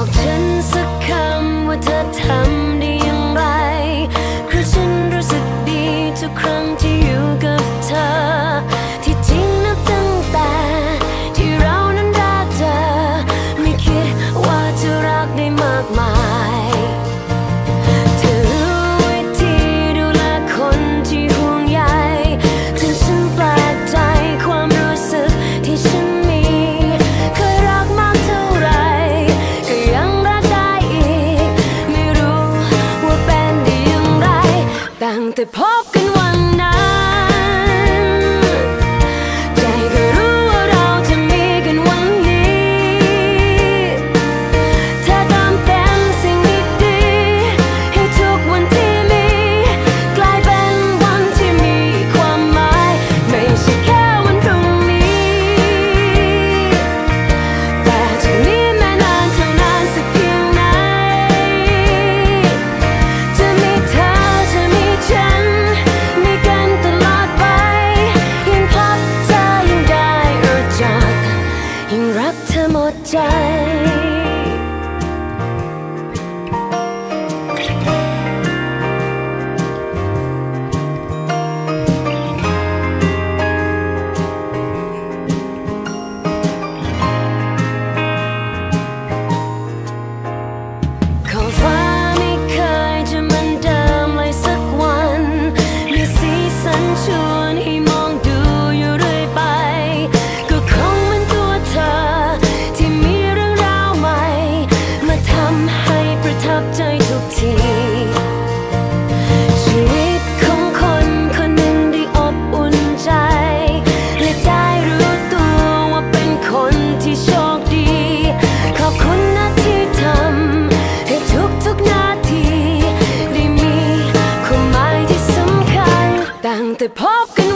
บอกฉันสักคำว่าเธอทำได้ย่งไรเพราะฉันรู้สึกดีทุกครั้งที่ 在。 ชีวิตของคนคนหนึ่งได้อบอุ่นใจและได้รู้ตัวว่าเป็นคนที่โชคดี ขอบคุณนะทีทำให้ทุกทุนาทีได้มีความหมายที่สำคัญแต่พบกัน